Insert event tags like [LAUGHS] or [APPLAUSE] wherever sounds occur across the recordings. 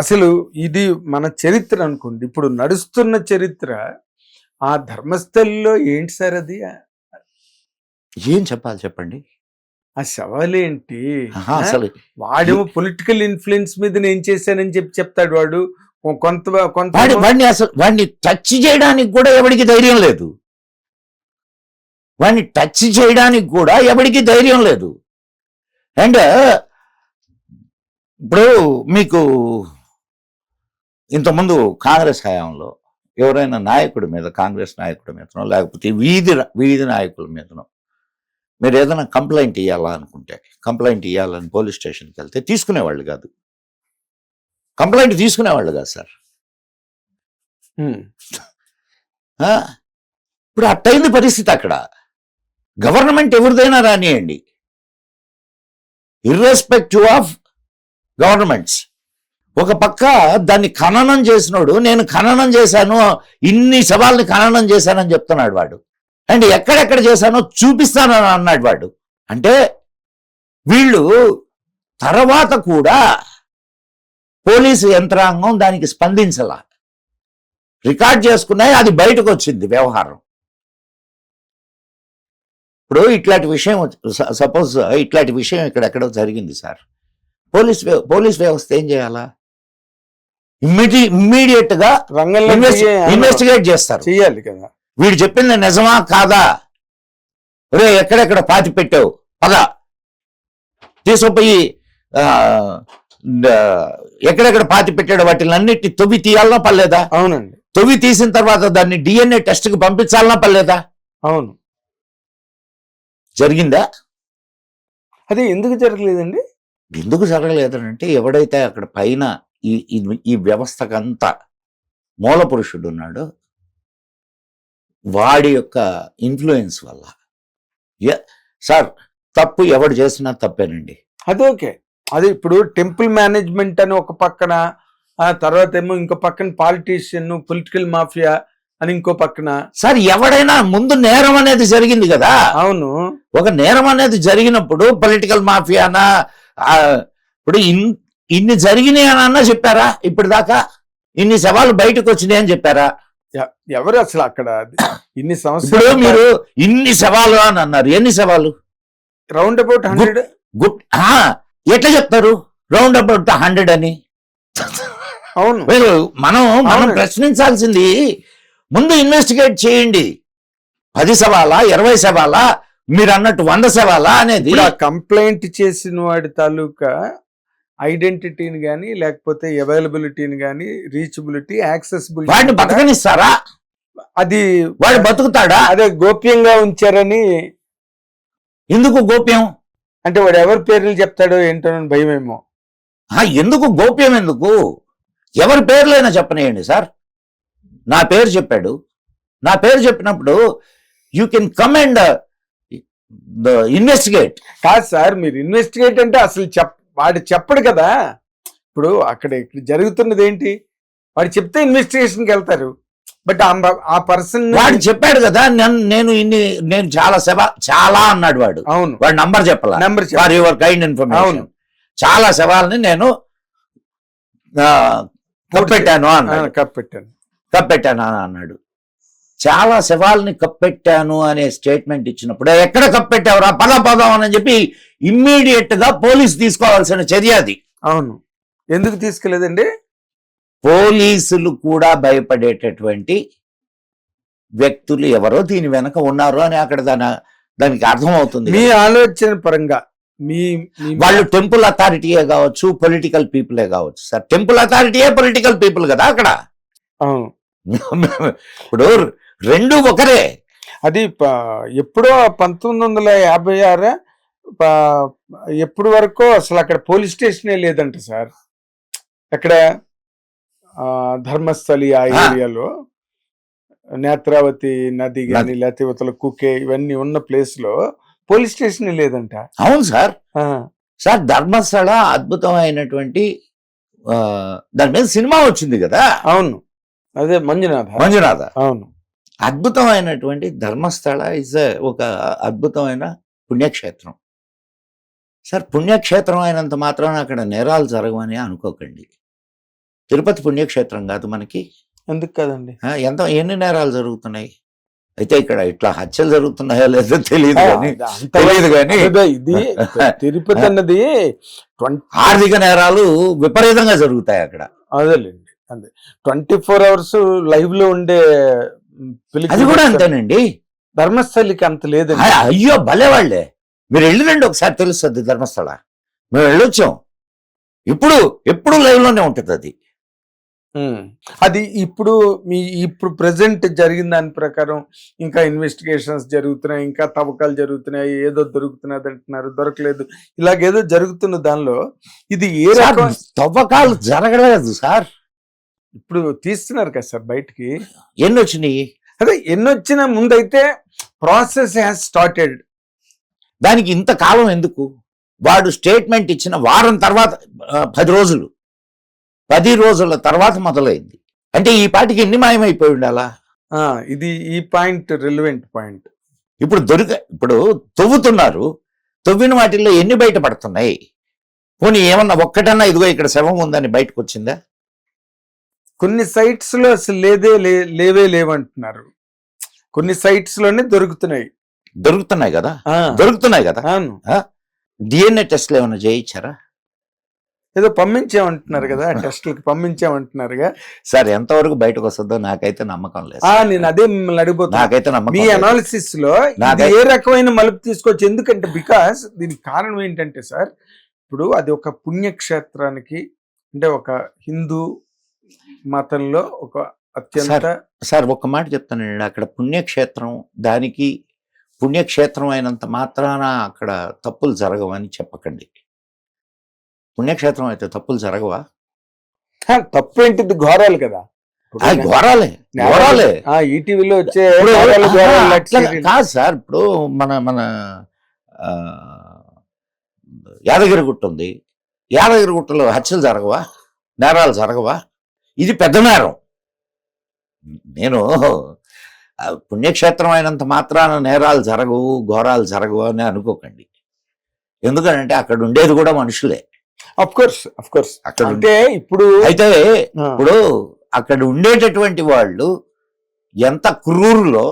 అసలు ఇది మన చరిత్ర అనుకోండి. ఇప్పుడు నడుస్తున్న చరిత్ర ఆ ధర్మస్థలిలో ఏంటి సార్ అది? ఏం చెప్పాలి చెప్పండి? ఆ ఆ? అసలు వాడేమో పొలిటికల్ ఇన్ఫ్లుయెన్స్ మీద నేను చేశానని చెప్పి చెప్తాడు వాడు. కొంత కొంత వాడి వాడిని అసలు వాడిని టచ్ చేయడానికి కూడా ఎవడికి ధైర్యం లేదు. వాడిని టచ్ చేయడానికి కూడా ఎవడికి ధైర్యం లేదు. అండ్ ఇప్పుడు మీకు ఇంతకుముందు కాంగ్రెస్ హయాంలో ఎవరైనా నాయకుడి మీద కాంగ్రెస్ నాయకుడి మీదనో లేకపోతే వీధి వీధి నాయకుల మీదనో మీరు ఏదైనా కంప్లైంట్ ఇవ్వాలా అనుకుంటే కంప్లైంట్ ఇవ్వాలని పోలీస్ స్టేషన్కి వెళ్తే తీసుకునేవాళ్ళు కాదు. కంప్లైంట్ తీసుకునేవాళ్ళు కాదు సార్? ఇప్పుడు అట్టయింది పరిస్థితి అక్కడ. గవర్నమెంట్ ఎవరిదైనా రానియండి. ఇర్రెస్పెక్టివ్ ఆఫ్ గవర్నమెంట్స్ ఒక పక్క దాన్ని ఖననం చేసినోడు నేను ఖననం చేశాను ఇన్ని శవాల్ని ఖననం చేశానని చెప్తున్నాడు వాడు. అండ్ ఎక్కడెక్కడ చేశానో చూపిస్తానని అన్నాడు వాడు. అంటే వీళ్ళు తర్వాత కూడా పోలీసు యంత్రాంగం దానికి స్పందించలా. రికార్డ్ చేసుకున్నాయి అది బయటకు వచ్చింది వ్యవహారం. ఇప్పుడు ఇట్లాంటి విషయం సపోజ్ ఇట్లాంటి విషయం ఇక్కడెక్కడో జరిగింది సార్. పోలీస్ పోలీస్ వ్యవస్థ ఏం చేయాలా? ఇమ్మీడి ఇమ్మీడియట్గా రంగంలో ఇన్వెస్టిగేట్ చేస్తారు. చెయ్యాలి కదా. వీడు చెప్పింది నిజమా కాదా? రే ఎక్కడెక్కడ పాతి పెట్టావు? పద. తీసుకుపోయి ఎక్కడెక్కడ పాతి పెట్టాడు? వాటిని అన్నిటిని తొవ్వి తీయాలనా పర్లేదా? అవునండి. తొవ్వి తీసిన తర్వాత దాన్ని డిఎన్ఏ టెస్ట్కి పంపించాలనా పర్లేదా? అవును. జరిగిందా? అదే ఎందుకు జరగలేదండి? ఎందుకు జరగలేదనంటే ఎవడైతే అక్కడ పైన ఈ ఈ- వ్యవస్థకంతా మూల పురుషుడు ఉన్నాడో వాడి యొక్క ఇన్ఫ్లుయెన్స్ వల్ల. సార్ తప్పు ఎవడు చేసినా తప్పేనండి. అది ఓకే. అది ఇప్పుడు టెంపుల్ మేనేజ్మెంట్ అని ఒక పక్కన ఆ తర్వాత ఏమో ఇంకో పక్కన పాలిటీషియన్ పొలిటికల్ మాఫియా అని ఇంకో పక్కన. సార్ ఎవడైనా ముందు నేరం అనేది జరిగింది కదా? అవును. ఒక నేరం అనేది జరిగినప్పుడు పొలిటికల్ మాఫియానా ఇప్పుడు ఇన్- ఇన్ని జరిగినాయి అని అన్నా చెప్పారా? ఇప్పుడు దాకా ఇన్ని సవాళ్ళు బయటకు వచ్చినాయి అని చెప్పారా? ఎవరు అసలు అక్కడ? ఇన్ని సంవత్సరాలు మీరు ఇన్ని సవాలు అని అన్నారు. ఎన్ని సవాలు రౌండ్ అబౌట్ హండ్రెడ్ గుడ్. ఎట్లా చెప్తారు? రౌండ్ అబౌట్ హండ్రెడ్ అని. అవును. మీరు మనం మనం. ప్రశ్నించాల్సింది ముందు ఇన్వెస్టిగేట్ చేయండి. పది సవాలా ఇరవై సవాలా మీరు అన్నట్టు వంద సవాలా అనేది కంప్లైంట్ చేసిన వాడి తాలూకా ఐడెంటిటీని గాని లేకపోతే అవైలబిలిటీని గాని రీచబిలిటీ వాడిని యాక్సెసిబిలిటీ బతకనిస్తారా? అది వాడు బతుకుతాడా? అదే గోప్యంగా ఉంచారని ఎందుకు గోప్యం? అంటే వాడు ఎవరి పేర్లు చెప్తాడో ఏంటో అని భయమేమో. ఆ, ఎందుకు గోప్యం ఎందుకు? ఎవరి పేర్లైనా చెప్పనేయండి సార్. నా పేరు చెప్పాడు. నా పేరు చెప్పినప్పుడు you can come and investigate. కాదు సార్ మీరు ఇన్వెస్టిగేట్ అంటే అసలు చెప్ వాడు చెప్పడు కదా. ఇప్పుడు అక్కడ ఇక్కడ జరుగుతున్నది ఏంటి? వాడు చెప్తే ఇన్వెస్టిగేషన్కి వెళ్తారు. బట్ ఆ పర్సన్ వాడు చెప్పాడు కదా నేను ఇన్ని నేను చాలా సేవ చాలా అన్నాడు వాడు. అవును. వాడు నంబర్ చెప్పాల? Number for your kind information. అవును. చాలా సవాల్ని నేను కప్పెట్టాను అన్నాడు. కప్పెట్టాను. కప్పెట్టాను అని అన్నాడు. చాలా శవాల్ని కప్పెట్టాను అనే స్టేట్మెంట్ ఇచ్చినప్పుడు ఎక్కడ కప్పెట్టావురా? పద పదం అని చెప్పి ఇమ్మీడియట్గా పోలీస్ తీసుకోవాల్సిన చర్య అది. అవును. ఎందుకు తీసుకెళ్ళేదండి పోలీసులు కూడా భయపడేటటువంటి వ్యక్తులు ఎవరో దీని వెనక ఉన్నారు అని అక్కడ దాని దానికి అర్థం అవుతుంది మీ ఆలోచన పరంగా మీ వాళ్ళు టెంపుల్ అథారిటీయే కావచ్చు పొలిటికల్ పీపులే కావచ్చు. సార్ టెంపుల్ అథారిటీయే పొలిటికల్ పీపుల్ కదా అక్కడ? [LAUGHS] ఇప్పుడు రెండు ఒకరే. అది ఎప్పుడో పంతొమ్మిది వందల యాభై ఆరు ఎప్పుడు వరకు అసలు అక్కడ పోలీస్ స్టేషనే లేదంట సార్. అక్కడ ఆ, ధర్మస్థలి ఆ. ఏరియాలో నేత్రావతి నది కానీ లేకపోతే ఇవతల కుకే ఇవన్నీ ఉన్న ప్లేస్లో పోలీస్ స్టేషన్ లేదంట. అవును సార్. సార్ ధర్మస్థల అద్భుతమైనటువంటి దాని మీద సినిమా వచ్చింది కదా? అవును. అదే మంజునాథ. మంజునాథ. అవును. అద్భుతమైనటువంటి ధర్మస్థల ఇస్ ఒక అద్భుతమైన పుణ్యక్షేత్రం. సార్ పుణ్యక్షేత్రం అయినంత మాత్రాన అక్కడ నేరాలు జరగవని అనుకోకండి. తిరుపతి పుణ్యక్షేత్రం కాదు మనకి. ఎందుకు కదండి? ఎంత ఎన్ని నేరాలు జరుగుతున్నాయి? అయితే ఇక్కడ ఇట్లా హత్యలు జరుగుతున్నాయో లేదో తెలియదు అంత తెలియదు కానీ ఇది తిరుపతి అన్నది ఆర్థిక నేరాలు విపరీతంగా జరుగుతాయి అక్కడ. అదేలేండి అదే. ట్వంటీ ఫోర్ అవర్స్ లైవ్లో ఉండే అది కూడా అంతేనండి. ధర్మస్థలికి అంత లేదండి. ఆ, అయ్యో భలే వాళ్ళే మీరు వెళ్ళిరండి ఒకసారి తెలుస్తుంది ధర్మస్థల. మేము వెళ్ళొచ్చాం. ఇప్పుడు ఎప్పుడు లైవ్లోనే ఉంటుంది అది. అది ఇప్పుడు మీ ఇప్పుడు ప్రెసెంట్ జరిగిన దాని ప్రకారం ఇంకా ఇన్వెస్టిగేషన్స్ జరుగుతున్నాయి ఇంకా తవ్వకాలు జరుగుతున్నాయి ఏదో దొరుకుతున్నది అంటున్నారు దొరకలేదు. ఇలాగేదో జరుగుతున్న దానిలో ఇది ఏ రకం తవ్వకాలు జరగలేదు సార్. ఇప్పుడు తీస్తున్నారు కదా సార్ బయటికి. ఎన్ని వచ్చినాయి అదే ఎన్నొచ్చిన ముందైతే ప్రాసెస్ హ్యాస్ స్టార్టెడ్. దానికి ఇంత కాలం ఎందుకు? వాడు స్టేట్మెంట్ ఇచ్చిన వారం తర్వాత పది రోజులు. పది రోజుల తర్వాత మొదలైంది. అంటే ఈ పాటికి ఎన్ని మాయమైపోయి ఉండాలా? ఇది ఈ పాయింట్ రిలవెంట్ పాయింట్. ఇప్పుడు దొరిక ఇప్పుడు తవ్వుతున్నారు. తవ్విన వాటిల్లో ఎన్ని బయట పడుతున్నాయి పోనీ ఏమన్నా ఒక్కటన్నా ఇదిగో ఇక్కడ శవం ఉందని బయటకు వచ్చిందా కొన్ని సైట్స్లో అసలు లేదే లేవే లేవంటున్నారు. కొన్ని సైట్స్లోనే దొరుకుతున్నాయి. దొరుకుతున్నాయి కదా? దొరుకుతున్నాయి కదా? డిఎన్ఏ టెస్ట్లు ఏమైనా చేయించారా? ఏదో పంపించామంటున్నారు కదా టెస్టులకి పంపించామంటున్నారుగా. సార్ ఎంతవరకు బయటకు వస్తుందో నాకైతే నమ్మకం లేదు నేను అదే మిమ్మల్ని అడిగిపోతున్నా నాకైతే నమ్మకం మీ. అనాలిసిస్లో ఏ రకమైన మలుపు తీసుకోవచ్చు ఎందుకంటే బికాస్ దీనికి కారణం ఏంటంటే సార్ ఇప్పుడు అది ఒక పుణ్యక్షేత్రానికి అంటే ఒక హిందూ మతంలో ఒక అత్యంత సార్ ఒక్క మాట చెప్తానండి. అక్కడ పుణ్యక్షేత్రం దానికి పుణ్యక్షేత్రం అయినంత మాత్రాన అక్కడ తప్పులు జరగవని చెప్పకండి. పుణ్యక్షేత్రం అయితే తప్పులు జరగవా? హ, తప్పేంటిది ఘోరాలు కదా. ఘోరాలే ఘోరాలే. ఆ ఈటీవీలో వచ్చే. కాదు సార్ ఇప్పుడు మన మన యాదగిరిగుట్ట ఉంది. యాదగిరిగుట్టలో హత్యలు జరగవా? నేరాలు జరగవా? ఇది పెద్ద నేరం. నేను పుణ్యక్షేత్రం అయినంత మాత్రాన నేరాలు జరగవు ఘోరాలు జరగవు అని అనుకోకండి. ఎందుకంటే అక్కడ ఉండేది కూడా మనుషులే. అఫ్ కోర్స్ అఫ్ కోర్స్ అక్కడ అంటే ఇప్పుడు అయితే ఇప్పుడు అక్కడ ఉండేటటువంటి వాళ్ళు ఎంత క్రూరులో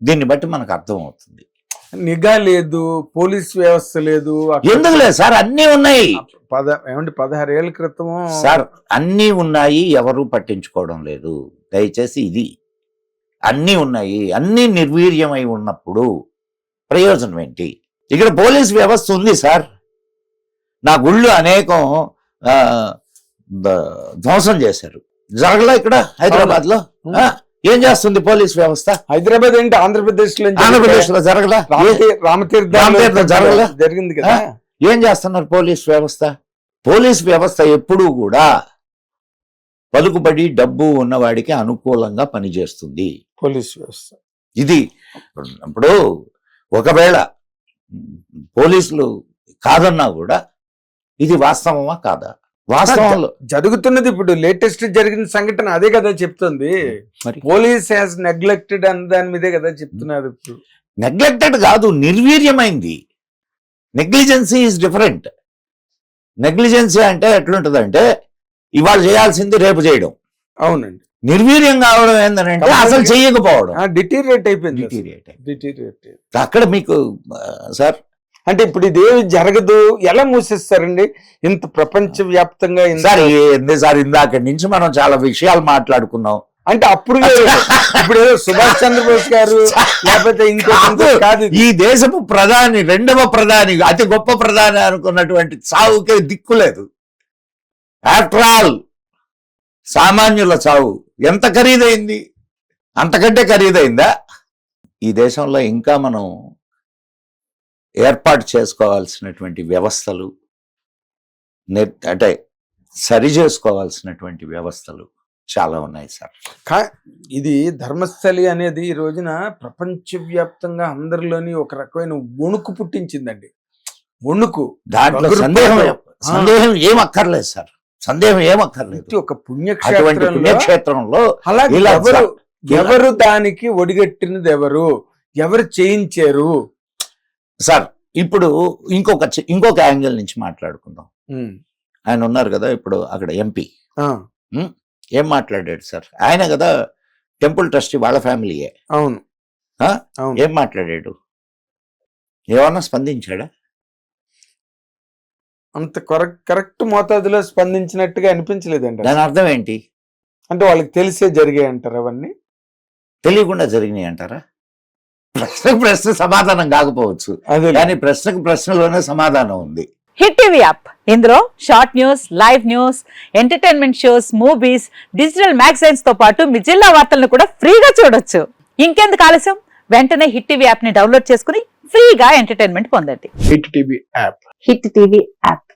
దీన్ని బట్టి మనకు అర్థం అవుతుంది నిఘా లేదు పోలీస్ వ్యవస్థ లేదు ఎందుకు లేదు సార్? అన్నీ ఉన్నాయి. పద ఏమండి పదహారు ఏళ్ళ క్రితం సార్ అన్నీ ఉన్నాయి ఎవరు పట్టించుకోవడం లేదు. దయచేసి ఇది అన్నీ ఉన్నాయి అన్నీ నిర్వీర్యమై ఉన్నప్పుడు ప్రయోజనం ఏంటి? ఇక్కడ పోలీస్ వ్యవస్థ ఉంది సార్. నా గుళ్ళు అనేకం ధ్వంసం చేశారు. జరగలా ఇక్కడ హైదరాబాద్లో ఏం చేస్తుంది పోలీస్ వ్యవస్థ? హైదరాబాద్ ఏంటి? ఆంధ్రప్రదేశ్లో ఆంధ్రప్రదేశ్లో జరగలా? రామతీర్థం జరగలే? జరిగింది కదా. ఏం చేస్తున్నారు పోలీస్ వ్యవస్థ? పోలీస్ వ్యవస్థ ఎప్పుడూ కూడా పలుకుబడి డబ్బు ఉన్నవాడికి అనుకూలంగా పనిచేస్తుంది. పోలీస్ వ్యవస్థ. ఇది ఇప్పుడు ఒకవేళ పోలీసులు కాదన్నా కూడా ఇది వాస్తవమా కాదా? వాస్తవంలో జరుగుతున్నది ఇప్పుడు లేటెస్ట్ జరిగిన సంఘటన అదే కదా చెప్తుంది. మరి పోలీస్ హ్యాస్ నెగ్లెక్టెడ్ అన్న దాని మీదే కదా చెప్తున్నారు ఇప్పుడు. నెగ్లెక్టెడ్ కాదు నిర్వీర్యమైంది. నెగ్లిజెన్సీ ఈజ్ డిఫరెంట్ నెగ్లిజెన్సీ అంటే ఎట్లుంటదంటే ఇవాళ చేయాల్సింది రేపు చేయడం. అవునండి. నిర్వీర్యం కావడం ఏంటంటే అసలు చేయకపోవడం. డిటీరియేట్ అయిపోయింది అయింది. డిటీరియేట్ అక్కడ మీకు సార్? అంటే ఇప్పుడు ఇదేమి జరగదు. ఎలా మూసేస్తారండి? ఇంత ప్రపంచ వ్యాప్తంగా సార్ సార్ ఇందాక నుంచి మనం చాలా విషయాలు మాట్లాడుకున్నాం. అంటే అప్పుడు. ఇప్పుడు ఏదో సుభాష్ చంద్రబోస్ గారు లేకపోతే ఇంకో కాదు. ఈ దేశపు ప్రధాని రెండవ ప్రధాని అతి గొప్ప ప్రధాని అనుకున్నటువంటి చావుకే దిక్కులేదు ఆఫ్టర్ ఆల్ సామాన్యుల చావు ఎంత ఖరీదైంది? అంతకంటే ఖరీదైందా? ఈ దేశంలో ఇంకా మనం ఏర్పాటు చేసుకోవాల్సినటువంటి వ్యవస్థలు అంటే సరి చేసుకోవాల్సినటువంటి వ్యవస్థలు చాలా ఉన్నాయి సార్. కా- ఇది ధర్మస్థలి అనేది ఈ రోజున ప్రపంచవ్యాప్తంగా అందరిలోని ఒక రకమైన వణుకు పుట్టించిందండి. వణుకు. దాంట్లో సందేహం. సందేహం ఏం అక్కర్లేదు సార్. సందేహం ఏం అక్కర్లేదు ఇది ఒక అటువంటి పుణ్యక్షేత్రంలో ఇలా ఎవరు దానికి ఒడిగట్టినది ఎవరు? ఎవరు చేయించారు? సార్ ఇప్పుడు ఇంకొక ఇంకొక యాంగిల్ నుంచి మాట్లాడుకుందాం. ఆయన ఉన్నారు కదా ఇప్పుడు అక్కడ ఎంపీ. ఏం మాట్లాడాడు సార్? ఆయన కదా టెంపుల్ ట్రస్టీ వాళ్ళ ఫ్యామిలీయే? అవును. ఏం మాట్లాడాడు? ఏమన్నా స్పందించాడా? అంత కరెక్ట్ కరెక్ట్ మోతాదులో స్పందించినట్టుగా అనిపించలేదండి దాని అర్థం ఏంటి? అంటే వాళ్ళకి తెలిసే జరిగాయి అంటారు అవన్నీ? తెలియకుండా జరిగినాయి అంటారా? ప్రశ్నకు ప్రశ్న సమాధానం కాకపోవచ్చు. అదే కానీ ప్రశ్నకు ప్రశ్నలోనే సమాధానం ఉంది. Hit TV app. ఇందులో short news live news entertainment shows movies digital మ్యాగజైన్స్తో పాటు మీ జిల్లా వార్తలను కూడా ఫ్రీగా చూడొచ్చు. ఇంకెందుకు ఆలస్యం? వెంటనే హిట్ టీవీ యాప్ని డౌన్లోడ్ చేసుకుని ఫ్రీగా ఎంటర్టైన్మెంట్ పొందండి. Hit TV app. Hit TV app.